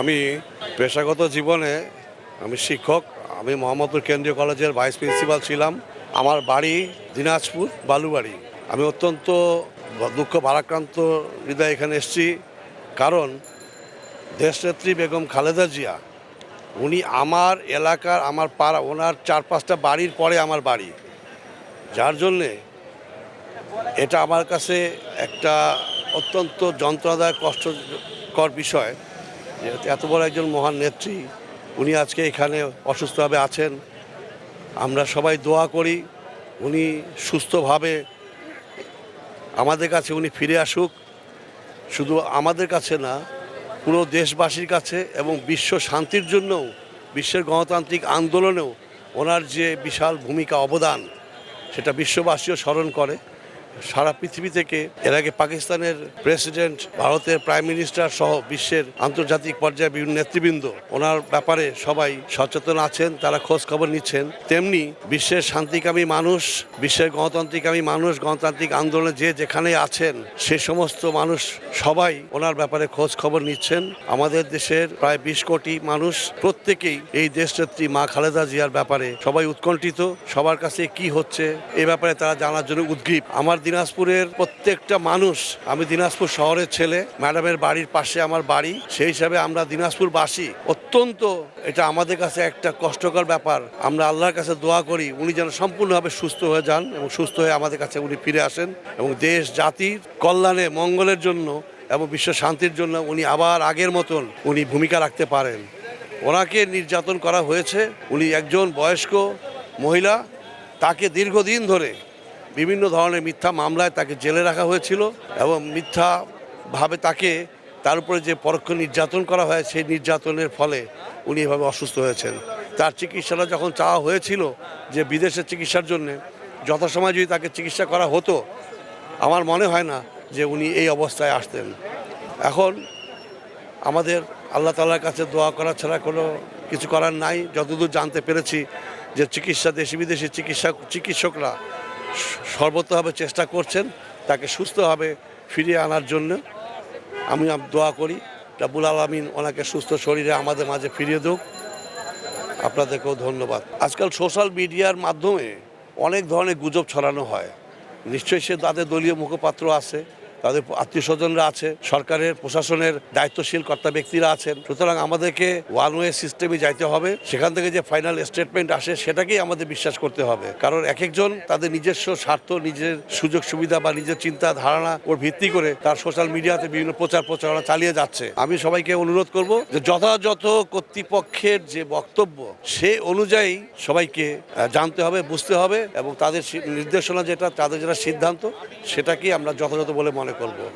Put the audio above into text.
আমি পেশাগত জীবনে আমি শিক্ষক, আমি মোহাম্মদপুর কেন্দ্রীয় কলেজের ভাইস প্রিন্সিপাল ছিলাম। আমার বাড়ি দিনাজপুর, বালুবাড়ি। আমি অত্যন্ত দুঃখ ভারাক্রান্ত হৃদয় এখানে এসেছি। কারণ দেশনেত্রী বেগম খালেদা জিয়া, উনি আমার এলাকার, আমার পাড়া, ওনার চার পাঁচটা বাড়ির পরে আমার বাড়ি। যার জন্যে এটা আমার কাছে একটা অত্যন্ত যন্ত্রণাদায়ক, কষ্টকর বিষয়। এত বড় একজন মহান নেত্রী, উনি আজকে এখানে অসুস্থভাবে আছেন। আমরা সবাই দোয়া করি উনি সুস্থভাবে আমাদের কাছে উনি ফিরে আসুক। শুধু আমাদের কাছে না, পুরো দেশবাসীর কাছে এবং বিশ্ব শান্তির জন্যও, বিশ্বের গণতান্ত্রিক আন্দোলনেও ওনার যে বিশাল ভূমিকা, অবদান, সেটা বিশ্ববাসীও স্মরণ করে। সারা পৃথিবী থেকে এর আগে পাকিস্তানের প্রেসিডেন্ট, ভারতের প্রাইম মিনিস্টার সহ বিশ্বের আন্তর্জাতিক পর্যায়ে বিভিন্ন নেতৃবৃন্দ, ওনার ব্যাপারে সবাই সচেতন আছেন, তারা খোঁজ খবর নিচ্ছেন। তেমনি বিশ্বের শান্তিকামী মানুষ, বিশ্বের গণতান্ত্রিকামী মানুষ, গণতান্ত্রিক আন্দোলনে যে যেখানে আছেন, সে সমস্ত মানুষ সবাই ওনার ব্যাপারে খোঁজ খবর নিচ্ছেন। আমাদের দেশের প্রায় বিশ কোটি মানুষ, প্রত্যেকেই এই দেশ দেশনেত্রী মা খালেদা জিয়ার ব্যাপারে সবাই উৎকণ্ঠিত। সবার কাছে কি হচ্ছে, এ ব্যাপারে তারা জানার জন্য উদ্গ্রীব। আমার দিনাজপুরের প্রত্যেকটা মানুষ, আমি দিনাজপুর শহরের ছেলে, ম্যাডামের বাড়ির পাশে আমার বাড়ি, সেই হিসাবে আমরা দিনাজপুরবাসী অত্যন্ত, এটা আমাদের কাছে একটা কষ্টকর ব্যাপার। আমরা আল্লাহর কাছে দোয়া করি, উনি যেন সম্পূর্ণভাবে সুস্থ হয়ে যান এবং সুস্থ হয়ে আমাদের কাছে উনি ফিরে আসেন এবং দেশ, জাতির কল্যাণে, মঙ্গলের জন্য এবং বিশ্ব শান্তির জন্য উনি আবার আগের মতন উনি ভূমিকা রাখতে পারেন। ওনাকে নির্যাতন করা হয়েছে। উনি একজন বয়স্ক মহিলা, তাকে দীর্ঘদিন ধরে বিভিন্ন ধরনের মিথ্যা মামলায় তাকে জেলে রাখা হয়েছিল এবং মিথ্যাভাবে তাকে তার উপরে যে পরোক্ষ নির্যাতন করা হয়, সেই নির্যাতনের ফলে উনি এভাবে অসুস্থ হয়েছেন। তার চিকিৎসাটা যখন চাওয়া হয়েছিল যে বিদেশে চিকিৎসার জন্যে, যথাসময় যদি তাকে চিকিৎসা করা হতো, আমার মনে হয় না যে উনি এই অবস্থায় আসতেন। এখন আমাদের আল্লাহ তালার কাছে দোয়া করা ছাড়া কোনো কিছু করার নাই। যতদূর জানতে পেরেছি যে চিকিৎসা দেশি বিদেশি চিকিৎসা চিকিৎসকরা সর্বতভাবে চেষ্টা করছেন, তাকে সুস্থভাবে ফিরিয়ে আনার জন্য। আমি দোয়া করি রাবুল আলমিন ওনাকে সুস্থ শরীরে আমাদের মাঝে ফিরিয়ে দেব আপনাদেরকেও ধন্যবাদ। আজকাল সোশ্যাল মিডিয়ার মাধ্যমে অনেক ধরনের গুজব ছড়ানো হয়। নিশ্চয়ই সে তাদের দলীয় মুখপাত্র আছে। তাদের আত্মীয় স্বজনরা আছে, সরকারের, প্রশাসনের দায়িত্বশীল কর্তা ব্যক্তিরা আছেন। সুতরাং আমাদেরকে ওয়ান ওয়ে সিস্টেমে যাইতে হবে। সেখান থেকে যে ফাইনাল স্টেটমেন্ট আসে, সেটাকেই আমাদের বিশ্বাস করতে হবে। কারণ এক একজন তাদের নিজস্ব স্বার্থ, নিজের সুযোগ সুবিধা বা নিজের চিন্তা ধারণা ওর ভিত্তি করে তার সোশ্যাল মিডিয়াতে বিভিন্ন প্রচার প্রচারণা চালিয়ে যাচ্ছে। আমি সবাইকে অনুরোধ করব যে যথাযথ কর্তৃপক্ষের যে বক্তব্য, সে অনুযায়ী সবাইকে জানতে হবে, বুঝতে হবে এবং তাদের নির্দেশনা যেটা, তাদের যেটা সিদ্ধান্ত, সেটাকেই আমরা যথাযথ বলে মনে করব।